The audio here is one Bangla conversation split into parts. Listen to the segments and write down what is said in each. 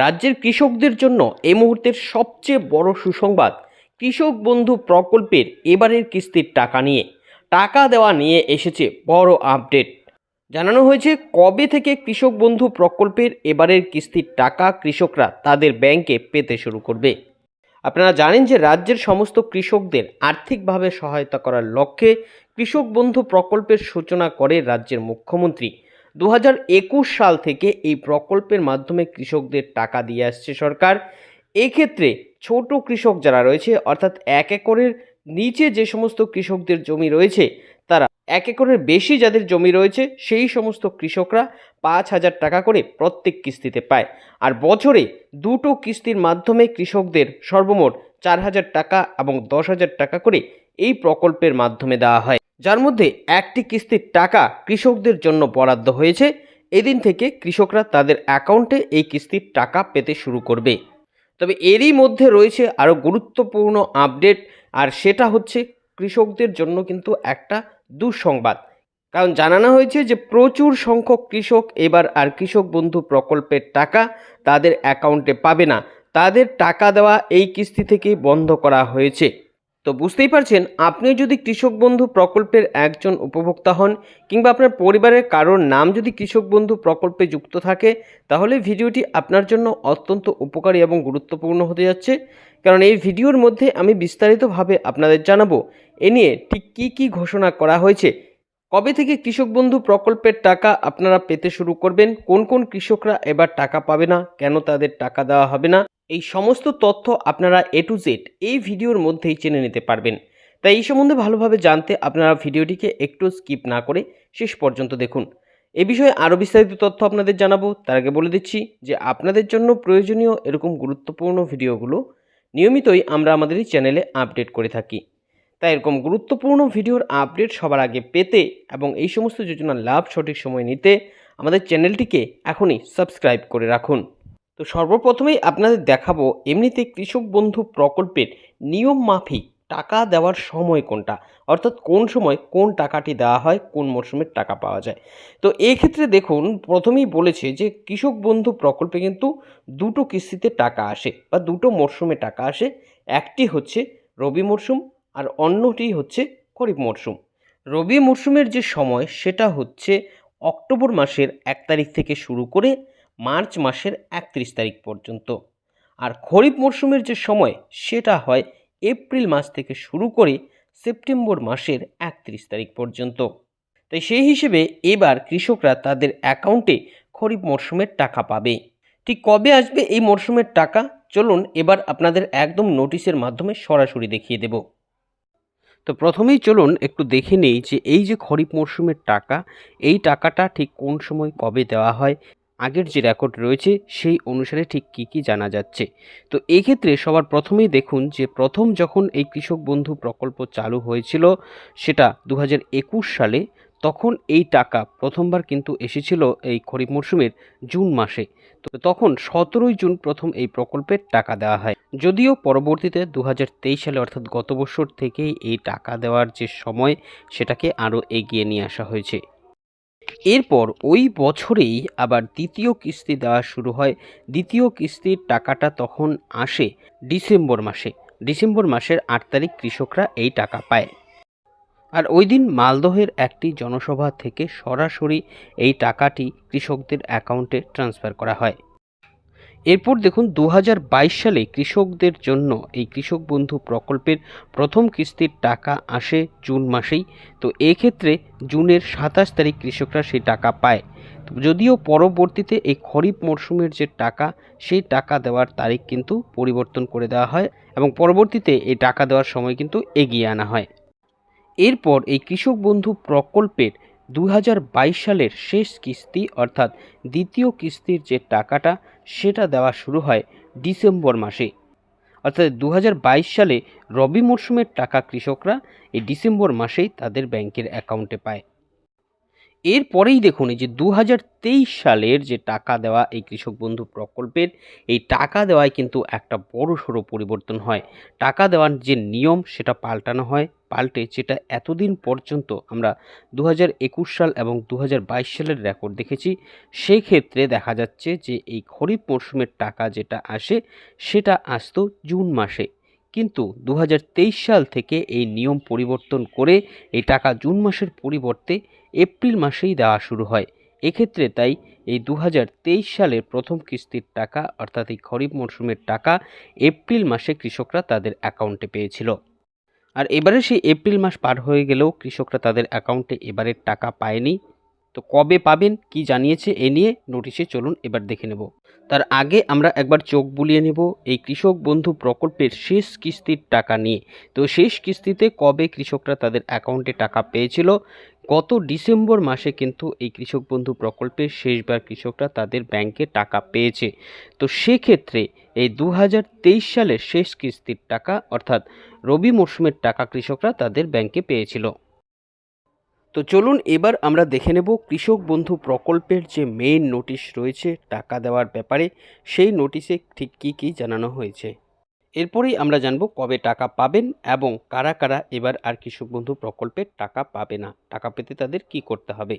রাজ্যের কৃষকদের জন্য এই মুহূর্তের সবচেয়ে বড় সুসংবাদ, কৃষক বন্ধু প্রকল্পের এবারের কিস্তির টাকা নিয়ে। টাকা দেওয়া নিয়ে এসেছে বড় আপডেট। জানানো হয়েছে, কবে থেকে কৃষক বন্ধু প্রকল্পের এবারের কিস্তির টাকা কৃষকরা তাদের ব্যাংকে পেতে শুরু করবে? আপনারা জানেন যে রাজ্যের সমস্ত কৃষকদের আর্থিকভাবে সহায়তা করার লক্ষ্যে কৃষক বন্ধু প্রকল্পের সূচনা করে রাজ্যের মুখ্যমন্ত্রী দু হাজার একুশ সাল থেকে এই প্রকল্পের মাধ্যমে কৃষকদের টাকা দিয়ে আসছে সরকার। এক্ষেত্রে ছোট কৃষক যারা রয়েছে, অর্থাৎ এক একরের নিচে যে সমস্ত কৃষকদের জমি রয়েছে, তারা এক একরের বেশি যাদের জমি রয়েছে, সেই সমস্ত কৃষকরা পাঁচ হাজার টাকা করে প্রত্যেক কিস্তিতে পায়। আর বছরে দুটো কিস্তির মাধ্যমে কৃষকদের সর্বমোট চার হাজার টাকা এবং দশ হাজার টাকা করে এই প্রকল্পের মাধ্যমে দেওয়া হয়। যার মধ্যে একটি কিস্তির টাকা কৃষকদের জন্য বরাদ্দ হয়েছে। এদিন থেকে কৃষকরা তাদের অ্যাকাউন্টে এই কিস্তির টাকা পেতে শুরু করবে। তবে এরই মধ্যে রয়েছে আরও গুরুত্বপূর্ণ আপডেট, আর সেটা হচ্ছে কৃষকদের জন্য কিন্তু একটা দুঃসংবাদ। কারণ জানানো হয়েছে যে প্রচুর সংখ্যক কৃষক এবার আর কৃষক বন্ধু প্রকল্পের টাকা তাদের অ্যাকাউন্টে পাবে না। তাদের টাকা দেওয়া এই কিস্তি থেকেই বন্ধ করা হয়েছে। তো বুঝতেই পারছেন, আপনি যদি কৃষক বন্ধু প্রকল্পের একজন উপভোক্তা হন কিংবা আপনার পরিবারের কারোর নাম যদি কৃষক বন্ধু প্রকল্পে যুক্ত থাকে, তাহলে ভিডিওটি আপনার জন্য অত্যন্ত উপকারী এবং গুরুত্বপূর্ণ হতে যাচ্ছে। কারণ এই ভিডিওর মধ্যে আমি বিস্তারিতভাবে আপনাদের জানাব, এ নিয়ে ঠিক কী কী ঘোষণা করা হয়েছে, কবে থেকে কৃষক বন্ধু প্রকল্পের টাকা আপনারা পেতে শুরু করবেন, কোন কোন কৃষকরা এবার টাকা পাবে না, কেন তাদের টাকা দেওয়া হবে না এই সমস্ত তথ্য আপনারা এ টু জেড এই ভিডিওর মধ্যেই জেনে নিতে পারবেন। তাই এই সম্বন্ধে ভালোভাবে জানতে আপনারা ভিডিওটিকে একটু স্কিপ না করে শেষ পর্যন্ত দেখুন। এ বিষয়ে আরও বিস্তারিত তথ্য আপনাদের জানাব। তার আগে বলে দিচ্ছি যে আপনাদের জন্য প্রয়োজনীয় এরকম গুরুত্বপূর্ণ ভিডিওগুলো নিয়মিতই আমরা আমাদের এই চ্যানেলে আপডেট করে থাকি। তাই এরকম গুরুত্বপূর্ণ ভিডিওর আপডেট সবার আগে পেতে এবং এই সমস্ত যোজনার লাভ সঠিক সময় নিতে আমাদের চ্যানেলটিকে এখনই সাবস্ক্রাইব করে রাখুন। তো সর্বপ্রথমেই আপনাদের দেখাবো, এমনিতে কৃষক বন্ধু প্রকল্পের নিয়ম মাফিক টাকা দেওয়ার সময় কোনটা? অর্থাৎ কোন সময় কোন টাকাটি দেওয়া হয়, কোন মরশুমের টাকা পাওয়া যায়? তো এক্ষেত্রে দেখুন, প্রথমেই বলেছে যে কৃষক বন্ধু প্রকল্পে কিন্তু দুটো কিস্তিতে টাকা আসে বা দুটো মরশুমে টাকা আসে। একটি হচ্ছে রবি মরশুম আর অন্যটি হচ্ছে খরিফ মরশুম। রবি মরশুমের যে সময়, সেটা হচ্ছে অক্টোবর মাসের এক তারিখ থেকে শুরু করে মার্চ মাসের একত্রিশ তারিখ পর্যন্ত। আর খরিফ মরশুমের যে সময়, সেটা হয় এপ্রিল মাস থেকে শুরু করে সেপ্টেম্বর মাসের একত্রিশ তারিখ পর্যন্ত। তাই সেই হিসেবে এবার কৃষকরা তাদের অ্যাকাউন্টে খরিফ মরশুমের টাকা পাবে। ঠিক কবে আসবে এই মরশুমের টাকা? চলুন এবার আপনাদের একদম নোটিশের মাধ্যমে সরাসরি দেখিয়ে দেব। তো প্রথমেই চলুন একটু দেখে নেই যে এই যে খরিফ মরশুমের টাকা, এই টাকাটা ঠিক কোন সময় কবে দেওয়া হয়? আগের যে রেকর্ড রয়েছে, সেই অনুসারে ঠিক কী কী জানা যাচ্ছে। তো এক্ষেত্রে সবার প্রথমেই দেখুন যে, প্রথম যখন এই কৃষক বন্ধু প্রকল্প চালু হয়েছিল সেটা দু হাজার একুশ সালে, তখন এই টাকা প্রথমবার কিন্তু এসেছিল এই খরিফ মরশুমের জুন মাসে। তো তখন সতেরোই জুন প্রথম এই প্রকল্পের টাকা দেওয়া হয়। যদিও পরবর্তীতে দু হাজার তেইশ সালে, অর্থাৎ গত বছর থেকেই এই টাকা দেওয়ার যে সময়, সেটাকে আরও এগিয়ে নিয়ে আসা হয়েছে। এরপর ওই বছরেই আবার দ্বিতীয় কিস্তি দেওয়া শুরু হয়। দ্বিতীয় কিস্তির টাকাটা তখন আসে ডিসেম্বর মাসে। ডিসেম্বর মাসের আট তারিখ কৃষকরা এই টাকা পায়। আর ওই দিন মালদহের একটি জনসভা থেকে সরাসরি এই টাকাটি কৃষকদের অ্যাকাউন্টে ট্রান্সফার করা হয়। এরপর দেখুন দু হাজার বাইশ সালে কৃষকদের জন্য এই কৃষক বন্ধু প্রকল্পের প্রথম কিস্তির টাকা আসে জুন মাসেই। তো এক্ষেত্রে জুনের সাতাশ তারিখ কৃষকরা সেই টাকা পায়। যদিও পরবর্তীতে এই খরিফ মরশুমের যে টাকা, সেই টাকা দেওয়ার তারিখ কিন্তু পরিবর্তন করে দেওয়া হয় এবং পরবর্তীতে এই টাকা দেওয়ার সময় কিন্তু এগিয়ে আনা হয়। এরপর এই কৃষক বন্ধু প্রকল্পের দু হাজার বাইশ সালের শেষ কিস্তি অর্থাৎ দ্বিতীয় কিস্তির যে টাকাটা, সেটা দেওয়া শুরু হয় ডিসেম্বর মাসে। অর্থাৎ দু হাজার বাইশ সালে রবি মরশুমের টাকা কৃষকরা এই ডিসেম্বর মাসেই তাদের ব্যাংকের অ্যাকাউন্টে পায়। এরপরেই দেখুন যে দু হাজার তেইশ সালের যে টাকা দেওয়া এই কৃষক বন্ধু প্রকল্পের, এই টাকা দেওয়ায় কিন্তু একটা বড় সড়ো পরিবর্তন হয়। টাকা দেওয়ার যে নিয়ম সেটা পাল্টানো হয়, পাল্টে যেটা এতদিন পর্যন্ত আমরা দু হাজার একুশ সাল এবং দু হাজার বাইশ সালের রেকর্ড দেখেছি সেই ক্ষেত্রে দেখা যাচ্ছে যে এই খরিফ মরশুমের টাকা যেটা আসে, সেটা আসতো জুন মাসে। কিন্তু দু হাজার তেইশ সাল থেকে এই নিয়ম পরিবর্তন করে, এই টাকা জুন মাসের পরিবর্তে এপ্রিল মাসেই দেওয়া শুরু হয়। এক্ষেত্রে তাই এই দু হাজার তেইশ সালের প্রথম কিস্তির টাকা, অর্থাৎ এই খরিফ মরশুমের টাকা, এপ্রিল মাসে কৃষকরা তাদের অ্যাকাউন্টে পেয়েছিল। আর এবারে সেই এপ্রিল মাস পার হয়ে গেলেও কৃষকরা তাদের অ্যাকাউন্টে এবারের টাকা পায়নি। তো কবে পাবেন, কি জানিয়েছে এ নিয়ে নোটিশে চলুন এবার দেখে নেব। তার আগে আমরা একবার চোখ বুলিয়ে নেব এই কৃষক বন্ধু প্রকল্পের শেষ কিস্তির টাকা নিয়ে। তো শেষ কিস্তিতে কবে কৃষকরা তাদের অ্যাকাউন্টে টাকা পেয়েছিল গত ডিসেম্বর মাসে কিন্তু এই কৃষক বন্ধু প্রকল্পের শেষবার কৃষকরা তাদের ব্যাংকে টাকা পেয়েছে। তো সেক্ষেত্রে এই দু হাজার তেইশ সালের শেষ কিস্তির টাকা, অর্থাৎ রবি মরশুমের টাকা কৃষকরা তাদের ব্যাংকে পেয়েছিল। তো চলুন এবার আমরা দেখে নেব কৃষক বন্ধু প্রকল্পের যে মেইন নোটিশ রয়েছে টাকা দেওয়ার ব্যাপারে। সেই নোটিশে ঠিক কী কী জানানো হয়েছে। এরপরেই আমরা জানব কবে টাকা পাবেন এবং কারা কারা এবার আর কৃষক বন্ধু প্রকল্পের টাকা পাবে না। টাকা পেতে তাদের কি করতে হবে?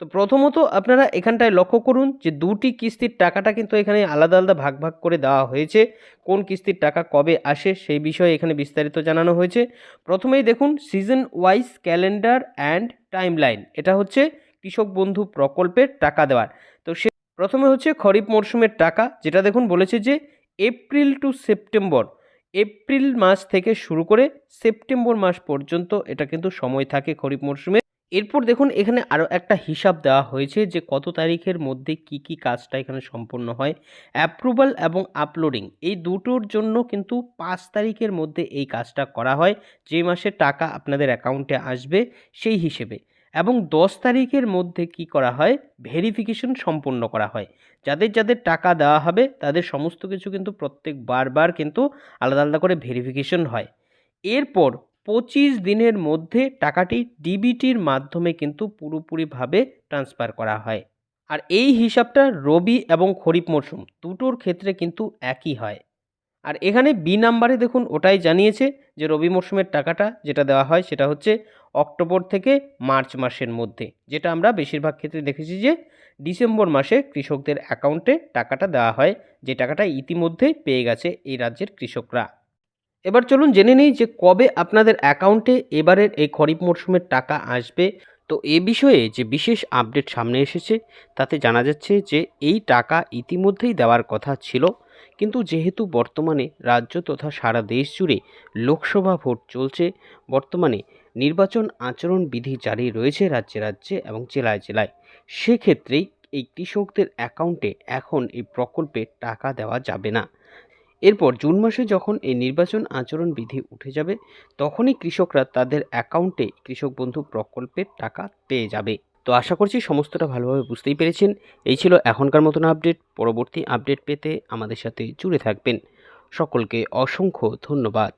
তো প্রথমত আপনারা এখানটায় লক্ষ্য করুন যে দুটি কিস্তির টাকাটা কিন্তু এখানে আলাদা আলাদা ভাগ ভাগ করে দেওয়া হয়েছে। কোন কিস্তির টাকা কবে আসে সেই বিষয়ে এখানে বিস্তারিত জানানো হয়েছে। প্রথমেই দেখুন season wise calendar and timeline এটা হচ্ছে কৃষক বন্ধু প্রকল্পের টাকা দেওয়ার। তো সে প্রথমে হচ্ছে খরিফ মরশুমের টাকা। যেটা দেখুন বলেছে যে এপ্রিল টু সেপ্টেম্বর। এপ্রিল মাস থেকে শুরু করে সেপ্টেম্বর মাস পর্যন্ত এটা কিন্তু সময় থাকে খরিফ মরশুমে। এরপর দেখুন, এখানে আরও একটা হিসাব দেওয়া হয়েছে যে কত তারিখের মধ্যে কি কি কাজটা এখানে সম্পন্ন হয়। অ্যাপ্রুভাল এবং আপলোডিং, এই দুটোর জন্য কিন্তু পাঁচ তারিখের মধ্যে এই কাজটা করা হয়। যে মাসে টাকা আপনাদের অ্যাকাউন্টে আসবে সেই হিসেবে। এবং দশ তারিখের মধ্যে কি করা হয়? ভেরিফিকেশন সম্পন্ন করা হয়। যাদের যাদের টাকা দেওয়া হবে, তাদের সমস্ত কিছু কিন্তু প্রত্যেক বারবার কিন্তু আলাদা আলাদা করে ভেরিফিকেশন হয়। এরপর পঁচিশ দিনের মধ্যে টাকাটি ডিবিটির মাধ্যমে কিন্তু পুরোপুরিভাবে ট্রান্সফার করা হয়। আর এই হিসাবটা রবি এবং খরিফ মরশুম দুটোর ক্ষেত্রে কিন্তু একই হয়। আর এখানে বি নাম্বারে দেখুন, ওটাই জানিয়েছে যে রবি মরশুমের টাকাটা যেটা দেওয়া হয় সেটা হচ্ছে অক্টোবর থেকে মার্চ মাসের মধ্যে, যেটা আমরা বেশিরভাগ ক্ষেত্রে দেখেছি যে ডিসেম্বর মাসে কৃষকদের অ্যাকাউন্টে টাকাটা দেওয়া হয়, যে টাকাটা ইতিমধ্যেই পেয়ে গেছে এই রাজ্যের কৃষকরা। এবার চলুন জেনে নিই যে কবে আপনাদের অ্যাকাউন্টে এবারের এই খরিফ মরশুমের টাকা আসবে। তো এ বিষয়ে যে বিশেষ আপডেট সামনে এসেছে, তাতে জানা যাচ্ছে যে এই টাকা ইতিমধ্যেই দেওয়ার কথা ছিল। কিন্তু যেহেতু বর্তমানে রাজ্য তথা সারা দেশ জুড়ে লোকসভা ভোট চলছে, বর্তমানে নির্বাচন আচরণ বিধি জারি রয়েছে রাজ্যে রাজ্যে এবং জেলায় জেলায়। সেক্ষেত্রেই এই কৃষকদের অ্যাকাউন্টে এখন এই প্রকল্পে টাকা দেওয়া যাবে না। এরপর জুন মাসে যখন এই নির্বাচন আচরণ বিধি উঠে যাবে, তখনই কৃষকরা তাদের অ্যাকাউন্টে কৃষক বন্ধু প্রকল্পের টাকা পেয়ে যাবে। তো আশা করছি সমস্তটা ভালোভাবে বুঝতেই পেরেছেন। এই ছিল এখনকার মতন আপডেট। পরবর্তী আপডেট পেতে আমাদের সাথে জুড়ে থাকবেন। সকলকে অসংখ্য ধন্যবাদ।